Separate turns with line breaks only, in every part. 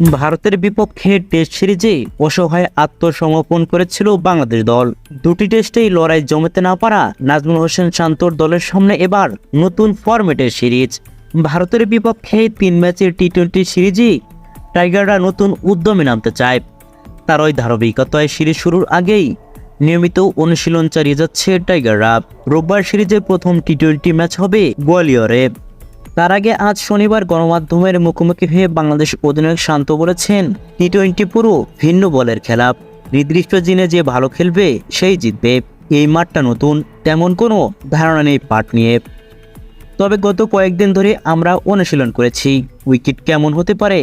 ভারতের বিপক্ষে টেস্ট সিরিজে অসহায় আত্মসমর্পণ করেছিল বাংলাদেশ দল। দুটি টেস্টেই লড়াই জমাতে না পারা নাজমুল হোসেন শান্তর দলের সামনে এবার নতুন ফরম্যাটের সিরিজ। ভারতের বিপক্ষে তিন ম্যাচের টি টোয়েন্টি সিরিজই টাইগাররা নতুন উদ্যমে নামতে চায়। তার ওই ধারাবাহিকতায় সিরিজ শুরুর আগেই নিয়মিত অনুশীলন চালিয়ে যাচ্ছে টাইগাররা। রোববার সিরিজের প্রথম টি টোয়েন্টি ম্যাচ হবে গোয়ালিয়রে। তার আগে আজ শনিবার গণমাধ্যমের মুখোমুখি হয়ে বাংলাদেশ অধিনায়ক শান্ত বলেছেন টি টোয়েন্টি পুরো ভিন্ন বলের খেলা। নির্দিষ্ট দিনে যে ভালো খেলবে, সেই জিতবে। এই মাঠটা নতুন, তেমন কোনো ধারণা নেই পাট নিয়ে। তবে গত কয়েকদিন ধরে আমরা অনুশীলন করেছি। উইকেট কেমন হতে পারে,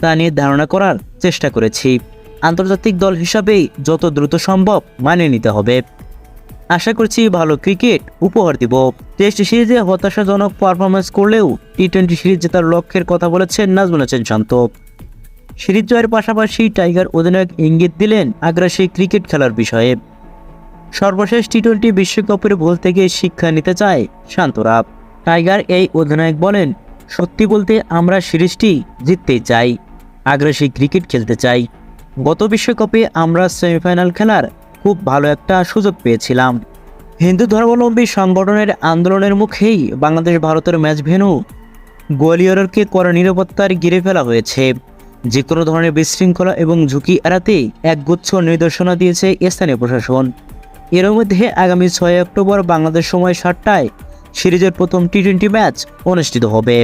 তা নিয়ে ধারণা করার চেষ্টা করেছি। আন্তর্জাতিক দল হিসাবেই যত দ্রুত সম্ভব মানিয়ে নিতে হবে। আশা করছি ভালো ক্রিকেট উপহার দিব। টেস্ট সিরিজে হতাশাজনক পারফরমেন্স করলেও টি টোয়েন্টি সিরিজ জেতার লক্ষ্যের কথা বলেছেন নাজমুল হোসেন শান্ত। সিরিজ জয়ের পাশাপাশি টাইগার অধিনায়ক ইঙ্গিত দিলেন আগ্রাসী ক্রিকেট খেলার বিষয়ে। সর্বশেষ টি টোয়েন্টি বিশ্বকাপের ভুল থেকে শিক্ষা নিতে চায় শান্তরা। টাইগার এই অধিনায়ক বলেন, সত্যি বলতে আমরা সিরিজটি জিততেই চাই, আগ্রাসী ক্রিকেট খেলতে চাই। গত বিশ্বকাপে আমরা সেমিফাইনাল খেলার খুব ভালো একটা সুযোগ পেয়েছিলাম। হিন্দু ধর্মাবলম্বী সংগঠনের আন্দোলনের মুখেই বাংলাদেশ ভারতের ম্যাচ ভেনু গোয়ালিয়রকে কড়া নিরাপত্তার ঘিরে ফেলা হয়েছে। যে কোনো ধরনের বিশৃঙ্খলা এবং ঝুঁকি এড়াতে একগুচ্ছ নির্দেশনা দিয়েছে স্থানীয় প্রশাসন। এর মধ্যে আগামী ছয় অক্টোবর বাংলাদেশ সময় সাতটায় সিরিজের প্রথম টি টোয়েন্টি ম্যাচ অনুষ্ঠিত হবে।